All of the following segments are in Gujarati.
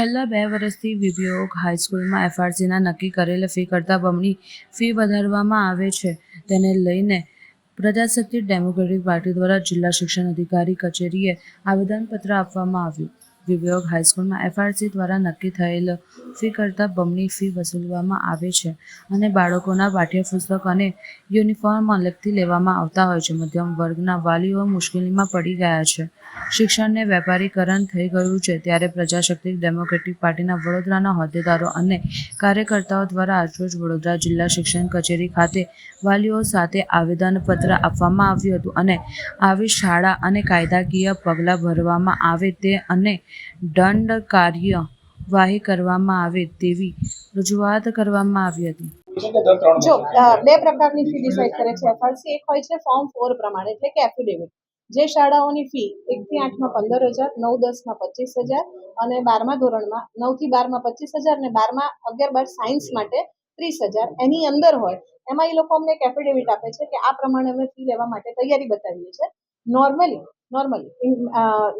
છેલ્લા બે વર્ષથી વિભિયોગ હાઈસ્કૂલમાં એફઆરસીના નક્કી કરેલ ફી કરતાં બમણી ફી વધારવામાં આવે છે. તેને લઈને પ્રજાશક્તિ ડેમોક્રેટિક પાર્ટી દ્વારા જિલ્લા શિક્ષણ અધિકારી કચેરીએ આવેદનપત્ર આપવામાં આવ્યું. વિભિયોગ હાઈસ્કૂલમાં એફઆરસી દ્વારા નક્કી થયેલ ફી કરતાં બમણી ફી વસૂલવામાં આવે છે અને બાળકોના પાઠ્યપુસ્તક અને યુનિફોર્મ અલગથી લેવામાં આવતા હોય છે. મધ્યમ વર્ગના વાલીઓ મુશ્કેલીમાં પડી ગયા છે. શિક્ષણને વેપારીકરણ થઈ ગયું છે ત્યારે પ્રજાશક્તિ ડેમોક્રેટિક પાર્ટીના વડોદરાના હોદ્દેદારો અને કાર્યકર્તાઓ દ્વારા આજરોજ વડોદરા જિલ્લા શિક્ષણ કચેરી ખાતે વાલીઓ સાથે આવેદનપત્ર આપવામાં આવ્યું હતું અને આવી શાળા અને કાયદાકીય પગલાં ભરવામાં આવે તે અને દંડ કાર્યવાહી કરવામાં આવે તેવી રજૂઆત કરવામાં આવી હતી. જો બે પ્રકારની ફી ડિસાઇડ કરે છે. એફઆરસી એક હોય છે ફોર્મ ફોર પ્રમાણે એટલે કે એફિડેવિટ જે શાળાઓની ફી એકથી આઠમાં પંદર હજાર નવ દસમાં પચીસ હજાર અને બારમા ધોરણમાં નવથી બારમાં પચીસ હજાર અને બારમાં અગિયાર બાર સાયન્સ માટે ત્રીસ હજાર. એની અંદર હોય એમાં એ લોકો અમને એક એફિડેવિટ આપે છે કે આ પ્રમાણે અમે ફી લેવા માટે તૈયારી બતાવીએ છીએ. Normally normally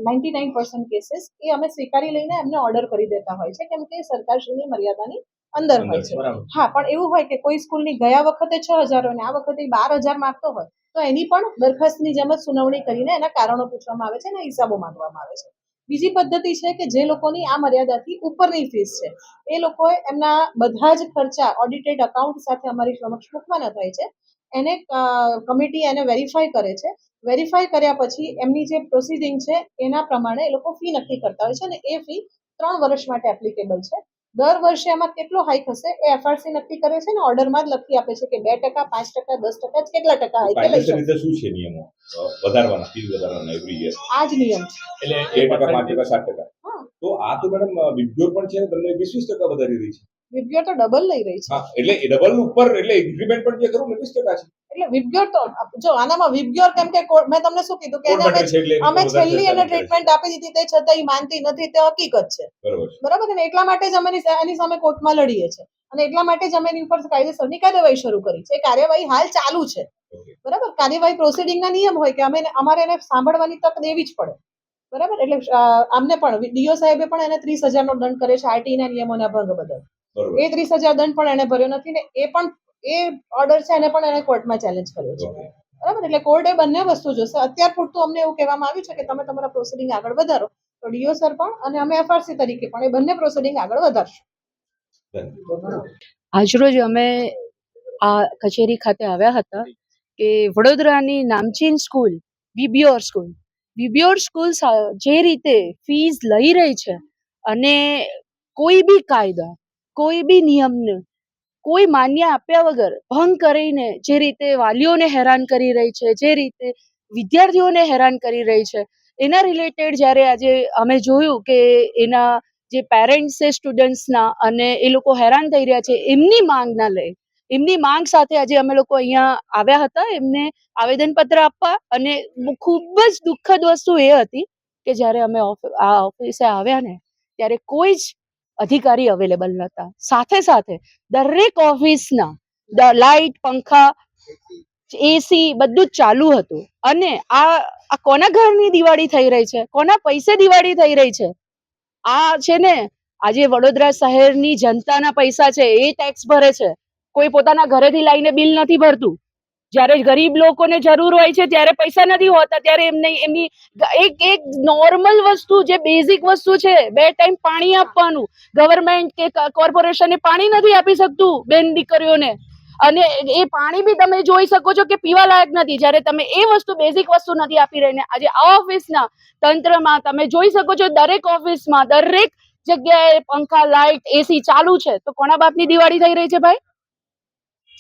ninety nine percent cases એ અમે સ્વીકારી લઈને એમને ઓર્ડર કરી દેતા હોય છે. કેમ કે સરકારશ્રીની મર્યાદાની અંદર હોય છે. હા પણ એવું હોય કે કોઈ સ્કૂલની ગયા વખતે છ હજાર હોય ને આ વખતે બાર હજાર માંગતો હોય તો એની પણ દરખાસ્તની જેમ જ સુનાવણી કરીને એના કારણો પૂછવામાં આવે છે અને હિસાબો માંગવામાં આવે છે. બીજી પદ્ધતિ છે કે જે લોકોની આ મર્યાદાથી ઉપરની ફીસ છે એ લોકોએ એમના બધા જ ખર્ચા ઓડિટેડ અકાઉન્ટ સાથે અમારી સમક્ષ મૂકવાના થાય છે. એને કમિટી એને વેરીફાઈ કરે છે વેરીફાઈ કર્યા પછી એમની જે પ્રોસિડિંગ છે એના પ્રમાણે એ લોકો ફી નક્કી કરતા હોય છે અને એ ફી ત્રણ વર્ષ માટે એપ્લિકેબલ છે. દર વર્ષે એમાં કેટલો હાઈક હશે એ એફઆરસી નક્કી કરે છે ને ઓર્ડરમાં જ લખી આપે છે કે બે ટકા પાંચ ટકા દસ ટકા કેટલા ટકા હાઈક લઈ શું છે નિયમો? વધારવાના ફી વધારવાના એવરી યર આ જ નિયમ છે. એટલે બે ટકા પાંચ ટકા સાત ટકા. તો આ તો મેડમ વિબ્યોર પણ છે તમને વીસ વીસ ટકા વધારી રહી છે. વિબ્યોર તો ડબલ લઈ રહી છે. એટલે એ ડબલ ઉપર એટલે ઇન્ક્રીમેન્ટ પણ જે કરું ને વીસ ટકા છે. એટલે વિબ્યોર તો જો આનામાં વિબ્યોર કેમ કે મેં તમને શું કીધું કે અમે છેલ્લી એને. ટ્રીટમેન્ટ આપી દીધી તે છતાં એ માનતી નથી તે હકીકત છે. બરોબર છે. બરાબર ને? એટલા માટે જ અમે એની- સામે કોર્ટમાં લડીએ છીએ. અને એટલા માટે જ અમે એની ઉપર કાયદેસરની કાર્યવાહી શરૂ કરી છે. એ કાર્યવાહી હાલ ચાલુ છે. બરાબર? કાર્યવાહી પ્રોસિડિંગના નિયમ હોય કે અમે અમારે એને સાંભળવાની તક દેવી જ પડે. બરાબર? એટલે આમને પણ ડીઓ સાહેબે પણ એને ત્રીસ હજારનો દંડ કરે છે આરટીના નિયમોના ભંગ બદલ. એ ત્રીસ હજાર દંડ પણ એને ભર્યો નથી ને એ પણ એ ઓર્ડર છે એને પણ એને કોર્ટમાં ચેલેન્જ કર્યો છે. બરાબર? એટલે કોર્ટે બંને વસ્તુ જોશે. અત્યાર પૂરતું અમને એવું કહેવામાં આવ્યું છે કે તમે તમારા પ્રોસિડિંગ આગળ વધારો. તો ડીઓ સર પણ અને અમે એફઆરસી તરીકે પણ એ બંને પ્રોસિડિંગ આગળ વધારશું. આજરોજ અમે આ કચેરી ખાતે આવ્યા હતા કે વડોદરાની નામચીન સ્કૂલ બીબીઓર સ્કૂલ. બીબીઓર સ્કૂલ જે રીતે ફીસ લઈ રહી છે અને કોઈ બી કાયદા કોઈ બી નિયમને કોઈ માન્ય આપ્યા વગર ભંગ કરીને જે રીતે વાલીઓને હેરાન કરી રહી છે, જે રીતે વિદ્યાર્થીઓને હેરાન કરી રહી છે, એના રિલેટેડ જ્યારે આજે અમે જોયું કે એના જે પેરેન્ટ્સ છે સ્ટુડન્ટ્સના અને એ લોકો હેરાન થઈ રહ્યા છે, એમની માંગના લઈ, એમની માંગ સાથે આજે અમે લોકો અહીંયા આવ્યા હતા, એમને આવેદનપત્ર આપવા અને ખૂબ જ દુઃખદ વસ્તુ એ હતી કે જ્યારે અમે આ ઓફિસે આવ્યા ને, ત્યારે કોઈ જ અધિકારી અવેલેબલ નહોતા. સાથે સાથે દરેક ઓફિસના લાઇટ, પંખા એસી બધું જ ચાલુ હતું. અને આ આ કોના ઘરની દિવાળી થઈ રહી છે? કોના પૈસે દિવાળી થઈ રહી છે? આ છે ને, આજે વડોદરા શહેરની જનતાના પૈસા છે, એ ટેક્સ ભરે છે. કોઈ પોતાના ઘરેથી લાઈને બિલ નથી ભરતું. જ્યારે ગરીબ લોકોને જરૂર હોય છે, ત્યારે પૈસા નથી હોતા, ત્યારે એમને એમની એક એક નોર્મલ વસ્તુ, જે બેઝિક વસ્તુ છે, બે ટાઈમ પાણી આપવાનું. ગવર્મેન્ટ કે કોર્પોરેશન પાણી નથી આપી શકતું બેન દીકરીઓને. અને એ પાણી બી તમે જોઈ શકો છો કે પીવા લાયક નથી. જ્યારે તમે એ વસ્તુ બેઝિક વસ્તુ નથી આપી રહીને, આજે આ ઓફિસના તંત્રમાં તમે જોઈ શકો છો, દરેક ઓફિસમાં દરેક જગ્યાએ પંખા લાઇટ એસી ચાલુ છે. તો કોના બાપની દિવાળી થઈ રહી છે ભાઈ?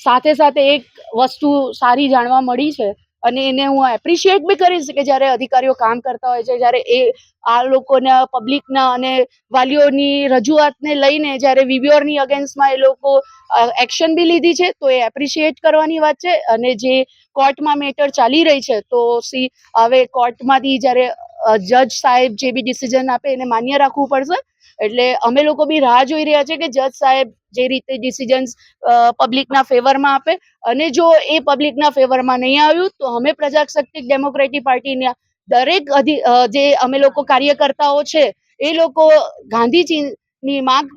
સાથે સાથે એક વસ્તુ સારી જાણવા મળી છે અને એને હું એપ્રિશિએટ બી કરીશ કે જ્યારે અધિકારીઓ કામ કરતા હોય છે, જ્યારે એ આ લોકોના પબ્લિકના અને વાલીઓની રજૂઆતને લઈને જ્યારે વિવ્યોરની અગેન્સ્ટમાં એ લોકો એક્શન બી લીધી છે, તો એ એપ્રિશિએટ કરવાની વાત છે અને જે કોર્ટમાં મેટર ચાલી રહી છે, તો સી હવે કોર્ટમાંથી જ્યારે જજ સાહેબ જે બી ડિસિઝન આપે એને માન્ય રાખવું પડશે. એટલે અમે લોકો બી રાહ જોઈ રહ્યા છે કે જજ સાહેબ જે રીતે ડિસિઝન્સ પબ્લિકના ફેવરમાં આપે. અને જો એ પબ્લિકના ફેવરમાં નહીં આવ્યું, તો અમે પ્રજાશક્તિ ડેમોક્રેટિક પાર્ટીના દરેક અધિ જે અમે લોકો કાર્યકર્તાઓ છે, એ લોકો ગાંધીજીની માંગ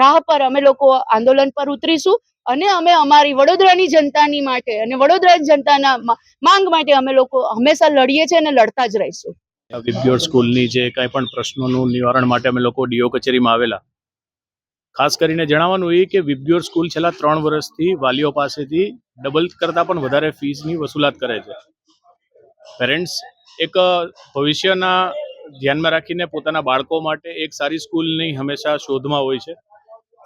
રાહ પર અમે લોકો આંદોલન પર ઉતરીશું. અને અમે અમારી વડોદરાની જનતાની માટે અને વડોદરાની જનતાના માંગ માટે અમે લોકો હંમેશા લડીએ છીએ અને લડતા જ રહીશું. વિબ્યોર સ્કૂલની જે કાંઈ પણ પ્રશ્નોનું નિવારણ માટે અમે લોકો ડીઓ કચેરીમાં આવેલા. ખાસ કરીને જણાવવાનું એ કે વિબ્યોર સ્કૂલ છેલ્લા ત્રણ વર્ષથી વાલીઓ પાસેથી ડબલ કરતાં પણ વધારે ફીસની વસૂલાત કરે છે. પેરેન્ટ્સ એક ભવિષ્યના ધ્યાનમાં રાખીને પોતાના બાળકો માટે એક સારી સ્કૂલની હંમેશા શોધમાં હોય છે.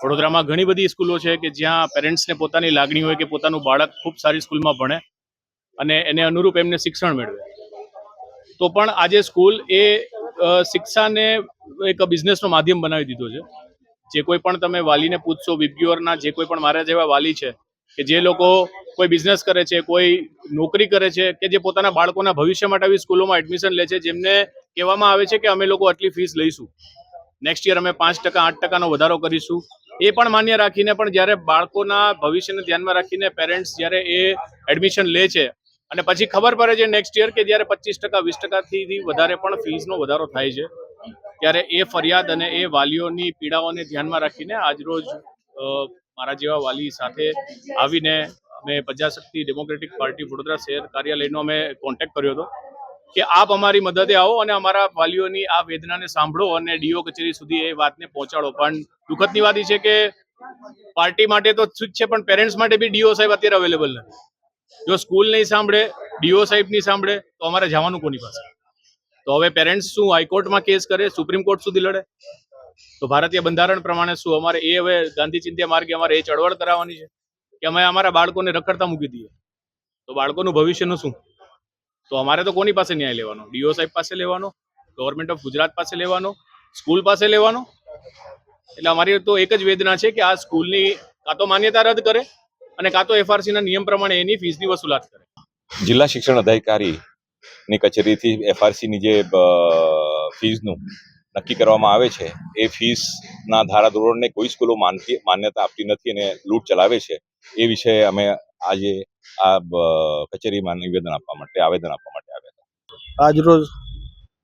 વડોદરામાં ઘણી બધી સ્કૂલો છે કે જ્યાં પેરેન્ટ્સને પોતાની લાગણી હોય કે પોતાનું બાળક ખૂબ સારી સ્કૂલમાં ભણે અને એને અનુરૂપ એમને શિક્ષણ મેળવે. તો પણ આજે સ્કૂલ એ શિક્ષાને એક બિઝનેસનો માધ્યમ બનાવી દીધો છે. જે કોઈ પણ તમે વાલીને પૂછશો વિબ્યુઅરના જે કોઈ પણ મારા જેવા વાલી છે, કે જે લોકો કોઈ બિઝનેસ કરે છે, કોઈ નોકરી કરે છે, કે જે પોતાના બાળકોના ભવિષ્ય માટે આવી સ્કૂલોમાં એડમિશન લે છે, જેમને કહેવામાં આવે છે કે અમે લોકો આટલી ફીસ લઈશું. નેક્સ્ટ યર અમે પાંચ ટકા, આઠ ટકાનો વધારો કરીશું. એ પણ માન્ય રાખીને પણ જ્યારે બાળકોના ભવિષ્યને ધ્યાનમાં રાખીને પેરેન્ટ્સ જ્યારે એ એડમિશન લે છે અને પછી ખબર પડે છે નેક્સ્ટ યર કે જ્યારે પચીસ ટકા, વીસ ટકાથી વધારે પણ ફીસનો વધારો થાય છે, ત્યારે એ ફરિયાદ અને એ વાલીઓની પીડાઓને ધ્યાનમાં રાખીને આજરોજ મારા જેવા વાલી સાથે આવીને અમે પ્રજાશક્તિ ડેમોક્રેટિક પાર્ટી વડોદરા શહેર કાર્યાલયનો અમે કોન્ટેક્ટ કર્યો હતો કે આપ અમારી મદદે આવો અને અમારા વાલીઓની આ વેદનાને સાંભળો અને ડીઓ કચેરી સુધી એ વાતને પહોંચાડો. પણ દુઃખદની વાત એ છે કે પાર્ટી માટે તો શું છે, પણ પેરેન્ટ્સ માટે બી ડીઓ સાહેબ અત્યારે અવેલેબલ નથી. જો સ્કૂલ નહીં સાંભળે, ડીઓ સાહેબ નહીં સાંભળે, તો અમારે જવાનું કોની પાસે? તો હવે પેરેન્ટ્સ શું હાઈકોર્ટમાં કેસ કરે, સુપ્રીમ કોર્ટ સુધી લડે? તો ભારતીય બંધારણ પ્રમાણે શું? અમારે એ હવે ગાંધી ચિંતા માર્ગે અમારે એ ચળવળ કરાવવાની છે કે અમે અમારા બાળકોને રખડતા મૂકી દઈએ. તો બાળકોનું ભવિષ્યનું શું? તો અમારે તો કોની પાસે ન્યાય લેવાનો? ડીઓ સાહેબ પાસે લેવાનો? ગવર્મેન્ટ ઓફ ગુજરાત પાસે લેવાનો? સ્કૂલ પાસે લેવાનો? એટલે અમારી તો એક જ વેદના છે કે આ સ્કૂલની કાં તો માન્યતા રદ કરે અને કાં તો એફઆરસી ના નિયમ પ્રમાણે એની ફીસની વસૂલાત કરે. જિલ્લા શિક્ષણ અધિકારી ની કચેરીથી એફઆરસી ની જે ફીઝનું નક્કી કરવામાં આવે છે એ ફીસના ધારાધોરણને કોઈ સ્કૂલો માનતી માન્યતા આપતી નથી અને લૂંટ ચલાવે છે એ વિષયે અમે આજે આ કચેરીમાં નિવેદન આપવા માટે આવેદન આપવા માટે આવ્યા હતા. આજરોજ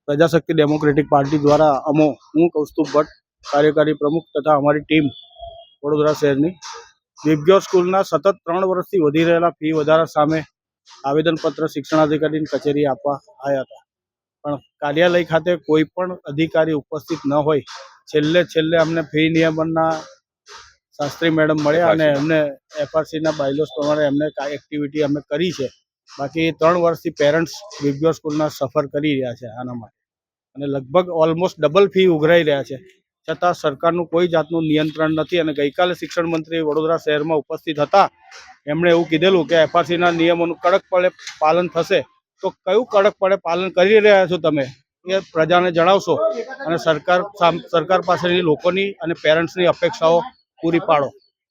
પ્રજાશક્તિ ડેમોક્રેટિક પાર્ટી દ્વારા અમો હું કૌસ્તુભ ભટ્ટ કાર્યકારી પ્રમુખ તથા અમારી ટીમ વડોદરા શહેરની વિબ્યોર સ્કૂલના સતત ત્રણ વર્ષથી વધી રહેલા ફી વધારા સામે આવેદનપત્ર શિક્ષણાધિકારીની કચેરી આપવા આવ્યા હતા. પણ કાર્યાલય ખાતે કોઈ પણ અધિકારી ઉપસ્થિત ન હોય છેલ્લે છેલ્લે અમને ફી નિયમનના શાસ્ત્રી મેડમ મળ્યા અને એમને એફઆરસીના બાયલોસ પ્રમાણે એમને એક્ટિવિટી અમે કરી છે. બાકી ત્રણ વર્ષથી પેરેન્ટ્સ વિબ્યોર સ્કૂલના સફર કરી રહ્યા છે આના માટે. અને લગભગ ઓલમોસ્ટ ડબલ ફી ઉઘરાઈ રહ્યા છે. છતાં સરકારનું કોઈ જાતનું નિયંત્રણ નથી અને ગઈકાલે શિક્ષણ મંત્રી વડોદરા શહેરમાં ઉપસ્થિત હતા. એમણે એવું કીધેલું કે એફઆરસીના નિયમોનું કડકપણે પાલન થશે. તો કયું કડકપણે પાલન કરી રહ્યા છો તમે? એ પ્રજાને જણાવશો અને સરકાર સરકાર પાસેની લોકોની અને પેરેન્ટ્સની અપેક્ષાઓ પૂરી પાડો.